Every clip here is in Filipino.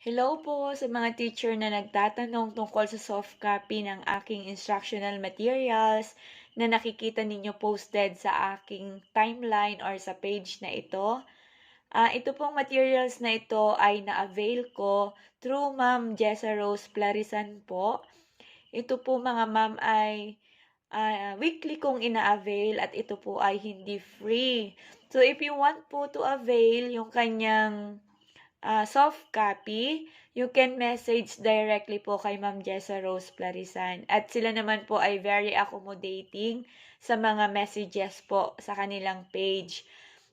Hello po sa mga teacher na nagtatanong tungkol sa soft copy ng aking instructional materials na nakikita ninyo posted sa aking timeline or sa page na ito. Ah, ito pong materials na ito ay na-avail ko through Ma'am Jessa Rose Plarisan po. Ito po mga ma'am ay ah, weekly kong ina-avail at ito po ay hindi free. So if you want po to avail yung kanyang ah, soft copy, you can message directly po kay Ma'am Jessa Rose Plarisan. At sila naman po ay very accommodating sa mga messages po sa kanilang page.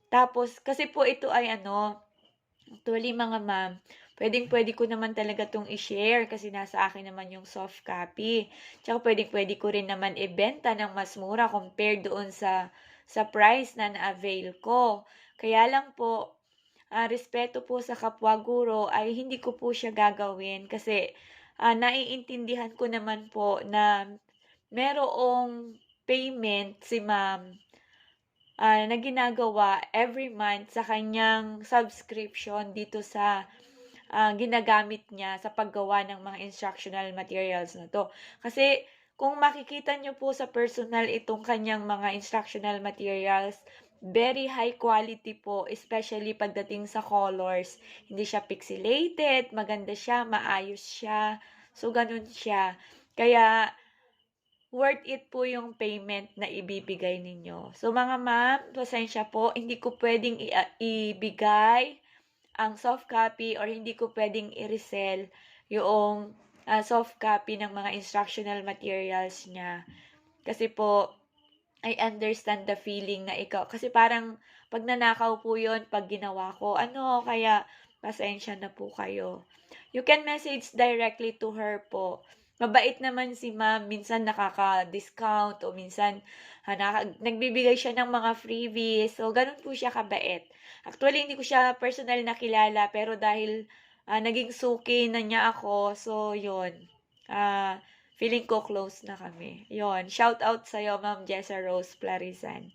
Tapos, kasi po ito ay ano, actually mga ma'am, pwedeng pwede ko naman talaga itong i-share kasi nasa akin naman yung soft copy. Tsaka pwedeng pwede ko rin naman ibenta ng mas mura compared doon sa, sa price na na-avail ko. Kaya lang po, ah, respeto po sa kapwa guro ay hindi ko po siya gagawin kasi ah, naiintindihan ko naman po na merong payment si ma'am ah, na ginagawa every month sa kanyang subscription dito sa ah, ginagamit niya sa paggawa ng mga instructional materials na to. Kasi kung makikita niyo po sa personal itong kanyang mga instructional materials, very high quality po, especially pagdating sa colors. Hindi siya pixelated, maganda siya, maayos siya. So, ganun siya. Kaya, worth it po yung payment na ibibigay ninyo. So, mga ma'am, pasensya po, hindi ko pwedeng ibigay ang soft copy or hindi ko pwedeng i-resell yung ah, soft copy ng mga instructional materials niya. Kasi po, I understand the feeling na ikaw. Kasi parang pag nanakaw po yun, pag ginawa ko, ano, kaya pasensya na po kayo. You can message directly to her po. Mabait naman si ma'am. Minsan nakaka-discount o minsan ha, naka, nagbibigay siya ng mga freebies. So, ganun po siya kabait. Actually, hindi ko siya personal nakilala pero dahil ah, naging suki na niya ako, so yun. Ah, feeling ko close na kami. Yon, shout out sa'yo, Ma'am Jessa Rose Plarisan.